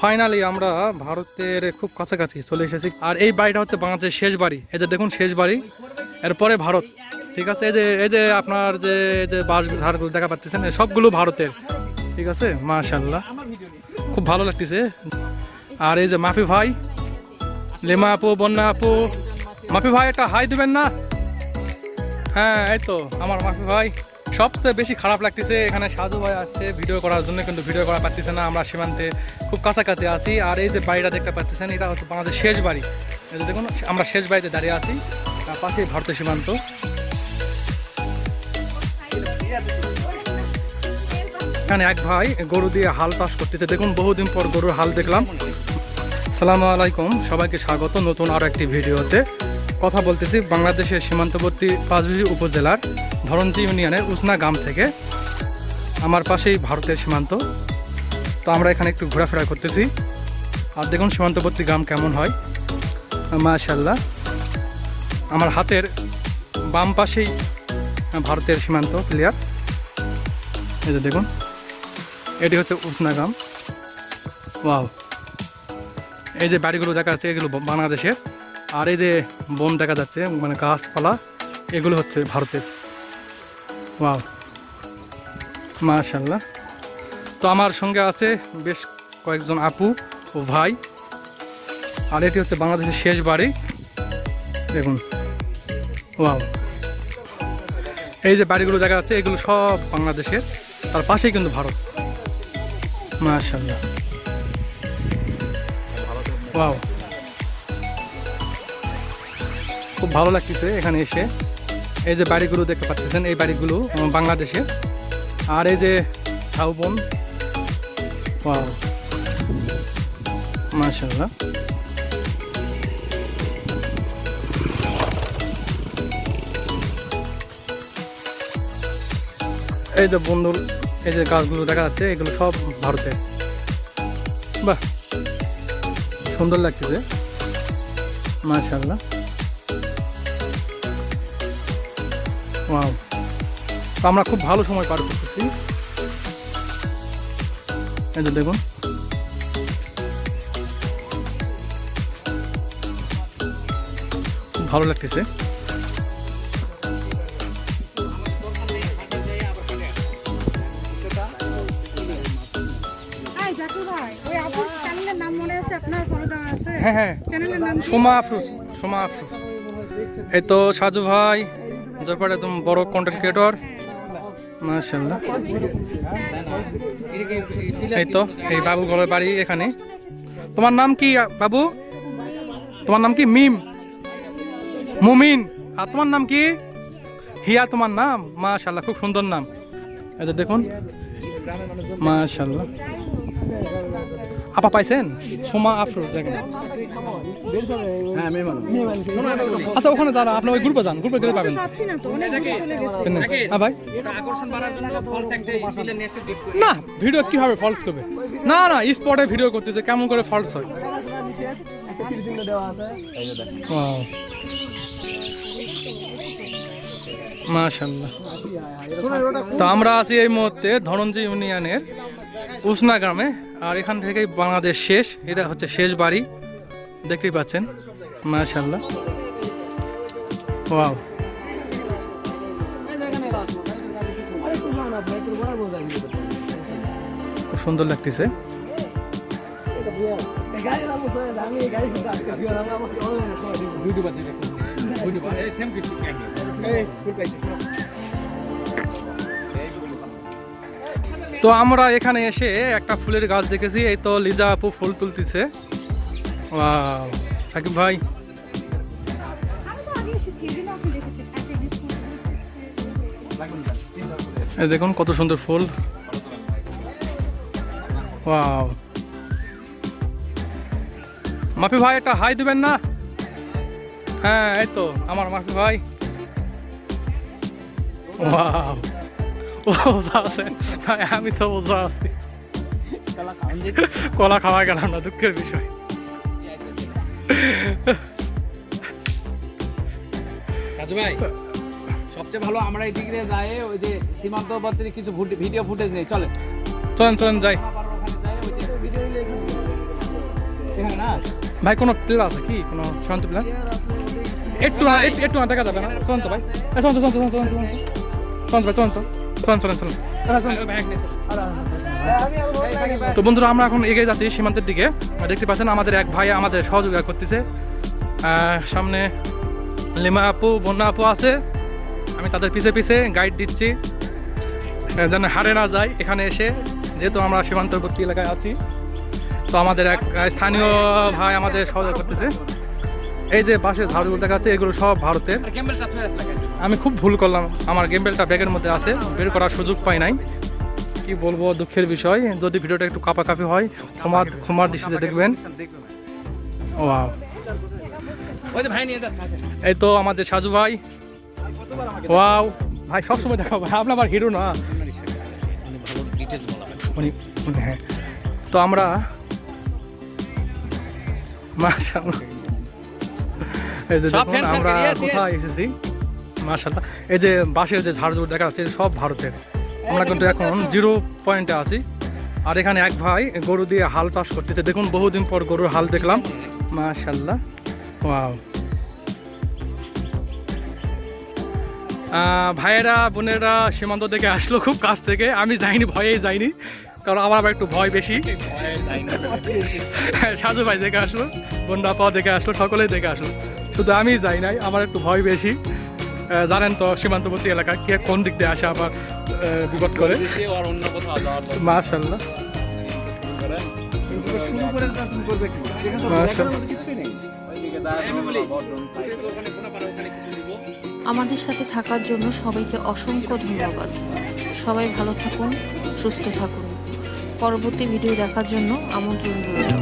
Finally আমরা ভারতের খুব কাছাকাছি চলে এসেছি। আর এই বাড়িটা হচ্ছে বাংলাদেশের শেষ বাড়ি। এই যে দেখুন, শেষ বাড়ি। এরপরে ভারত। ঠিক আছে? এই যে এই যে আপনার যে, এই যে বাস ধারগুলো দেখা পাচ্ছেন সবগুলো ভারতের। ঠিক আছে? মাশাল্লাহ খুব ভালো লাগতেছে। আর এই যে মাফি ভাই, লেমা আপু, বন্যা আপু। মাফি ভাই, একটা হাই দিবেন না? হ্যাঁ এই তো, আমার মাফি ভাই। সবচেয়ে বেশি খারাপ লাগতেছে, এখানে সাজু ভাই আসছে ভিডিও করার জন্য, কিন্তু ভিডিও করা পারতেছে না, আমরা সীমান্তে খুব কাছাকাছি আছি। আর এই যে বাড়িটা দেখতে পাচ্ছেন এটা হচ্ছে বাংলাদেশ শেষ বাড়ি। দেখুন, আমরা শেষ বাড়িতে দাঁড়িয়ে আছি, তার পাশেই ভারতের সীমান্ত। এখানে এক ভাই গরু দিয়ে হাল চাষ করতেছে। দেখুন, বহুদিন পর গরুর হাল দেখলাম। সালামু আলাইকুম, সবাইকে স্বাগত নতুন আরও একটি ভিডিওতে কথা বলতেছি বাংলাদেশের সীমান্তবর্তী পাঁচবিবি উপজেলার ধরন্তী ইউনিয়নের উসনা গ্রাম থেকে। আমার পাশেই ভারতের সীমান্ত। তো আমরা এখানে একটু ঘোরাফেরা করতেছি। আর দেখুন সীমান্তবর্তী গ্রাম কেমন হয়। মাশাল্লাহ আমার হাতের বাম পাশেই ভারতের সীমান্ত ক্লিয়ার এই যে দেখুন, এটি হচ্ছে উসনা গ্রাম। ওয়াও। এই যে বাড়িগুলো দেখা যাচ্ছে, এগুলো বাংলাদেশের। আর এই যে বন দেখা যাচ্ছে মানে গাছপালা, এগুলো হচ্ছে ভারতের। ওয়াও। মাশাল্লাহ তো আমার সঙ্গে আছে বেশ কয়েকজন আপু ও ভাই। আর এটি হচ্ছে বাংলাদেশের শেষ বাড়ি। দেখুন। ওয়াও। এই যে বাড়িগুলো দেখা যাচ্ছে, এগুলো সব বাংলাদেশের। তার পাশেই কিন্তু ভারত। মাশাল্লাহ ওয়াও। খুব ভালো লাগতেছে এখানে এসে। এই যে বাড়িগুলো দেখতে পাচ্ছেন, এই বাড়িগুলো বাংলাদেশে আর এই যে ঝাউবন মাশাল্লাহ এই যে বন্ধুর এই যে গাছগুলো দেখা যাচ্ছে, এগুলো সব ভারতে বাহ, সুন্দর লাগতেছে মাশাল্লাহ আমরা খুব ভালো সময় পার করতেছি। এই যে দেখুন। খুব ভালো লাগতেছে। হ্যাঁ হ্যাঁ। সোমা আফরোজ সোমা আফরোজ। এই তো সাজু ভাই জয়পাড় একদম বড় কন্টেন্ট ক্রিয়েটর মাশাল্লাহ এই তো, এই বাবু ঘরের বাড়ি এখানে। তোমার নাম কি, বাবু? তোমার নাম কি? মিম? মুমিন। আর তোমার নাম কি? হিয়া তোমার নাম? মাশাল্লাহ খুব সুন্দর নাম। এটা দেখুন। মাশাল্লাহ আপা পাইছেন? সোমা আফরোজ, দেখেন। আচ্ছা ওখানে দাঁড়া আপনার ওই গ্রুপে যান, গ্রুপে গেলে পাবেন। হ্যাঁ না, ভিডিও কীভাবে ফলস করবে? না না স্পটে ভিডিও করতেছে, কেমন করে ফলস হয়. মাশাল্লাহ তো আমরা আছি এই মুহূর্তে ধরঞ্জি ইউনিয়নের উসনা গ্রামে। আর এখান থেকেই বাংলাদেশ শেষ। এটা হচ্ছে শেষ বাড়ি। দেখতেই পাচ্ছেন। মাশাল্লাহ ওয়াও। খুব সুন্দর লাগতেছে। তো আমরা এখানে এসে একটা ফুলের গাছ দেখেছি এই তো লিজা আপু ফুল তুলতেছে। সাকিব ভাই। দেখুন। দেখুন কত সুন্দর ফুল। ওয়াও মাফি ভাই একটা হাই দিবেন না? হ্যাঁ এই তো আমার মাফি ভাই। ওয়াও ওজা আছে। ভাই আমি তো ওজা আছি। কলা খাওয়া গেলাম না দুঃখের বিষয়। সাজু ভাই সবচেয়ে ভালো আমরা এই দিক দিয়ে যাই ওই যে সীমান্তবর্তী কিছু ভিডিও ফুটেজ নেই চলে। চলেন চলেন যাই। ভাই কোনো প্লেয়ার আছে কি? কোনো সীমান্ত প্লেয়ার একটু একটু দেখা যাবে না। চলুন তো ভাই। এ, চলুন তো চলুন তো চলুন তো, চলুন তো চলুন ভাই চলুন তো। চলুন চলুন চলুন। তো বন্ধুরা, আমরা এখন এগিয়ে যাচ্ছি সীমান্তের দিকে। দেখতে পাচ্ছেন, আমাদের এক ভাই আমাদের সহযোগিতা করতেছে। সামনে লিমা আপু, বন্যা আপু আছে। আমি তাদের পিছে পিছে গাইড দিচ্ছি। যেন হারে না যায় এখানে এসে। যেহেতু আমরা সীমান্তবর্তী এলাকায় আছি, তো আমাদের এক স্থানীয় ভাই আমাদের সহযোগিতা করতেছে। এই যে পাশে ঝাড়ুগুলো দেখা যাচ্ছে এগুলো সব ভারতের। আমি খুব ভুল করলাম আমার গেমবেলটা ব্যাগের মধ্যে আছে বের করার সুযোগ পাই নাই। কি বলব দুঃখের বিষয়। যদি ভিডিওটা একটু কাপাকাপি হয় ক্ষমার ক্ষমার দৃষ্টিতে দেখবেন। ভাই এই তো আমাদের সাজু ভাই। ওয়াও। ভাই সবসময় দেখাবো ভাই আপনার আবার হিরো না। হয় উনি হ্যাঁ। তো আমরা মাশাআল্লাহ। এই যে দেখুন আমরা কোথায় এসেছি? মাশাআল্লাহ। এই যে বাসের যে ঝাড়ঝুড় দেখা যাচ্ছে সব ভারতের। আমরা কিন্তু এখন জিরো পয়েন্টে আছি। আর এখানে এক ভাই গরু দিয়ে হাল চাষ করতেছে। দেখুন বহুদিন পর গরুর হাল দেখলাম। মাশাআল্লাহ। ওয়াও। ভাইয়েরা বোনেরা সীমান্ত থেকে আসলো খুব কাছ থেকে। আমি যাইনি ভয়েই যাইনি। কারণ আমার আবার একটু ভয় বেশি। সাজু ভাই দেখে আসলো বন্যা পাওয়া দেখে আসলো সকলেই দেখে আসলো। শুধু আমি যাই নাই আমার একটু ভয় বেশি। জানেন তো সীমান্তবর্তী এলাকা কে কোন দিক দিয়ে আসে আবার বিপদ করে। মাশাল্লাহ আমাদের সাথে থাকার জন্য সবাইকে অসংখ্য ধন্যবাদ। সবাই ভালো থাকুন সুস্থ থাকুন। পরবর্তী ভিডিও দেখার জন্য আমন্ত্রণ রইল।